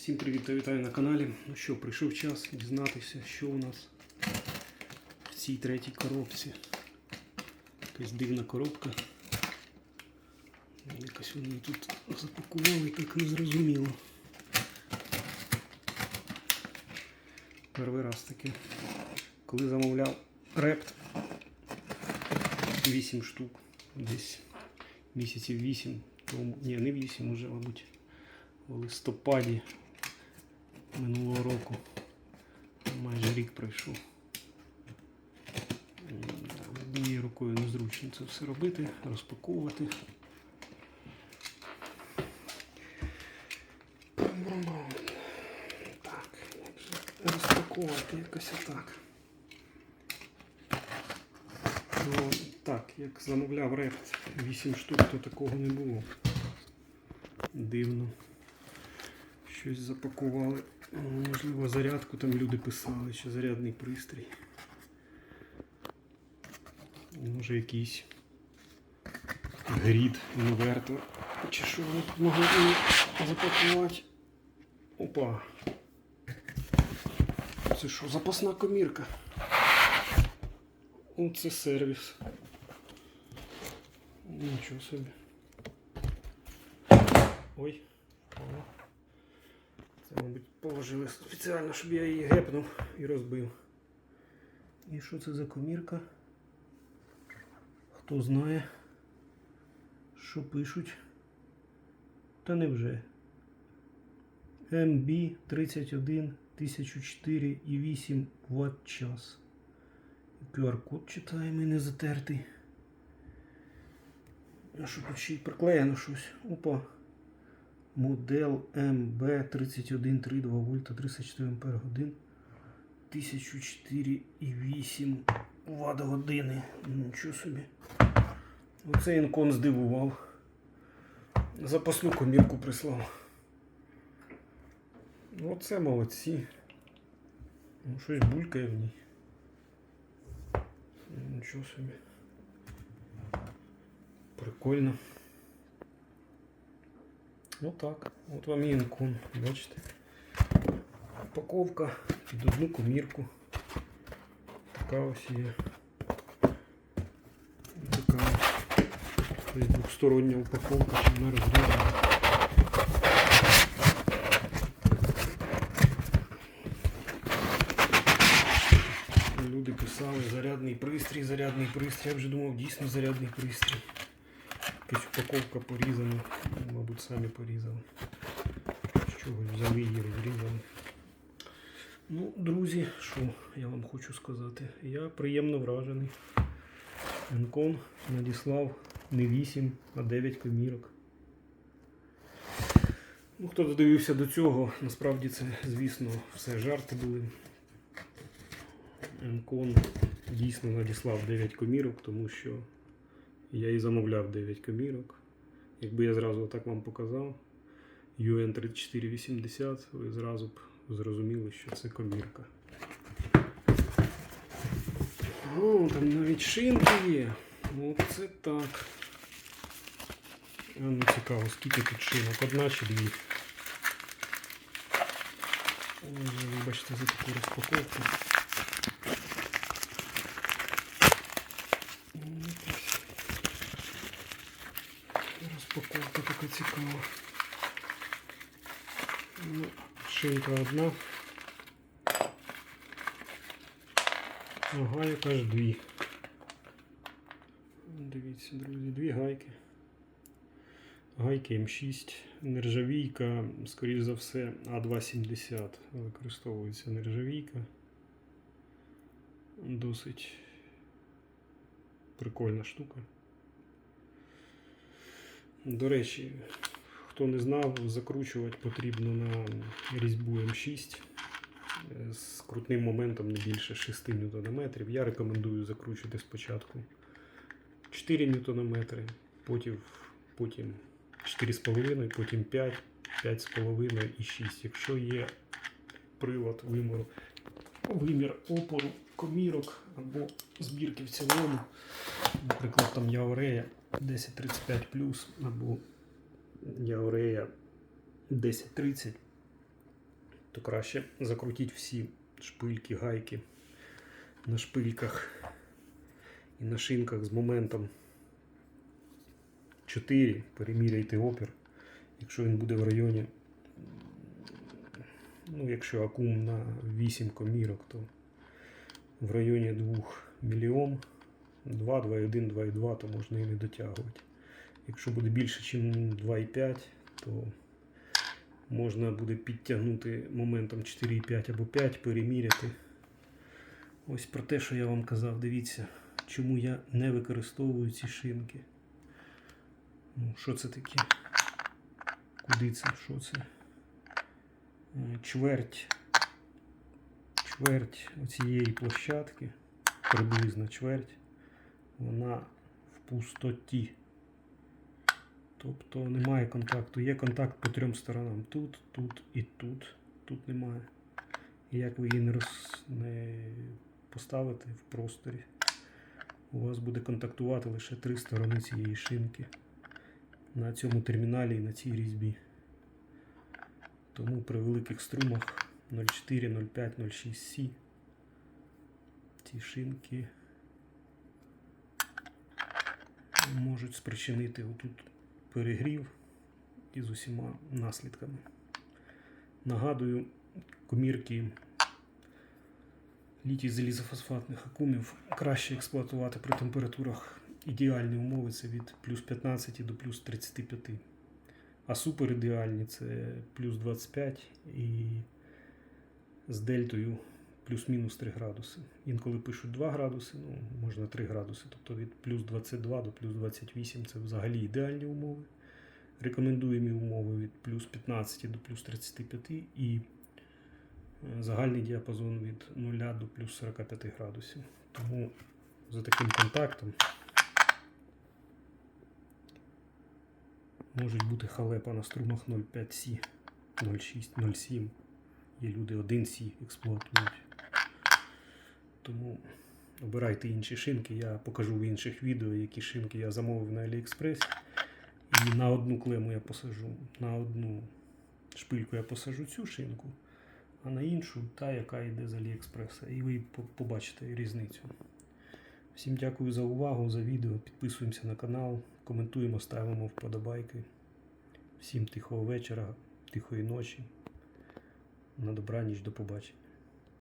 Всім привіт та вітаю на каналі. Ну що, прийшов час дізнатися, що у нас в цій третій коробці. Якась дивна коробка. Якось вони тут запакували, так не зрозуміло. Перший раз таке. Коли замовляв репт 8 штук, десь місяців 8 тому, ні, не 8 уже, мабуть, у листопаді минулого року. Майже рік пройшов. Однією рукою незручно це все робити, розпаковувати. Так, як розпаковувати якось отак. Ну, так, як замовляв репт 8 штук, то такого не було. Дивно. Щось запакували. Ну, Можливо, зарядку там люди писали, чи зарядний пристрій. Може якийсь грід, інвертор. Чи що вони тут могли запакувати? Опа. Це що, запасна комірка? Оце сервіс. Нічого собі. Ой. Мабуть, положили спеціально, щоб я її гепнув і розбив. І що це за комірка? Хто знає, що пишуть? Та невже. MB 31 1004 і 8 Вт час. QR-код читаємо і не затертий. А що тут ще й приклеєно щось? Опа. Модел МБ 31,32 вольта 34 ампер годин 1004,8 Вт години. Нічого собі. Оце інкон здивував. Запасну комірку прислав. Оце молодці. Ну, щось булькає в ній. Нічого собі. Прикольно. Ну так, от вам і інкон, бачите. Упаковка під одну комірку. Така ось є. Така ось двохстороння упаковка, щоб вона розрізана. Люди писали зарядний пристрій, зарядний пристрій. Я вже думав, дійсно зарядний пристрій. Якась упаковка порізана, мабуть, самі порізали. З чогось взяли її розрізали. Ну, друзі, що я вам хочу сказати? Я приємно вражений. Енкон надіслав не 8, а 9 комірок. Ну, хто додивився до цього, насправді це, звісно, все жарти були. Енкон дійсно надіслав 9 комірок, тому що я і замовляв 9 комірок. Якби я зразу так вам показав, UN 3480, ви зразу б зрозуміли, що це комірка. О, там навіть шинки є. Оце так. Ну цікаво, скільки тут шинок? Одна чи дві. Ой, Вибачте за таку розпаковку. Якась Розпаковка така цікава. Ну, шинка одна. Ага, яка ж дві. Дивіться, друзі, дві гайки. Гайки М6, нержавійка, скоріш за все, А270 використовується нержавійка. Досить прикольна штука. До речі, хто не знав, закручувати потрібно на різьбу М6 е, з крутним моментом не більше 6 Нм. Я рекомендую закручувати спочатку 4 Нм, потім, потім 4,5, потім 5, 5,5 і 6. Якщо є прилад виміру, вимір опору комірок або збірки в цілому, наприклад, там Яорея 1035 або Яорея 1030, то краще закрутіть всі шпильки, гайки на шпильках і на шинках з моментом 4. Переміряйте опір. Якщо він буде в районі, ну, якщо акум на 8 комірок, то в районі 2 мільйон, 2, 2,1, 2,2, то можна і не дотягувати. Якщо буде більше, ніж 2,5, то можна буде підтягнути моментом 4,5 або 5, переміряти. Ось про те, що я вам казав, дивіться, чому я не використовую ці шинки. Ну, що це таке? Куди це? Що це? Е, Чверть. Чверть оцієї площадки, приблизно чверть, вона в пустоті. Тобто немає контакту. Є контакт по трьом сторонам. Тут, тут і тут. Тут немає. І як ви її не, роз... не поставите в просторі, у вас буде контактувати лише три сторони цієї шинки на цьому терміналі і на цій різьбі. Тому при великих струмах 0,4, 0,5, 0,6 С ці шинки можуть спричинити отут перегрів із усіма наслідками. Нагадую, комірки літій залізофосфатних акумів краще експлуатувати при температурах ідеальні умови це від плюс 15 до плюс 35. А супер ідеальні це плюс 25 і з дельтою плюс-мінус 3 градуси. Інколи пишуть 2 градуси, ну, можна 3 градуси. Тобто від плюс 22 до плюс 28 це взагалі ідеальні умови. Рекомендуємі умови від плюс 15 до плюс 35 і е, загальний діапазон від 0 до плюс 45 градусів. Тому за таким контактом можуть бути халепа на струмах 0,5 Сі, 0,6, 0,7. Є люди 1 Сі експлуатують. Тому обирайте інші шинки. Я покажу в інших відео, які шинки я замовив на AliExpress. І на одну клему я посажу, на одну шпильку я посажу цю шинку, а на іншу та, яка йде з Аліекспреса. І ви побачите різницю. Всім дякую за увагу, за відео. Підписуємося на канал, коментуємо, ставимо вподобайки. Всім тихого вечора, тихої ночі. На добраніч, до побачення.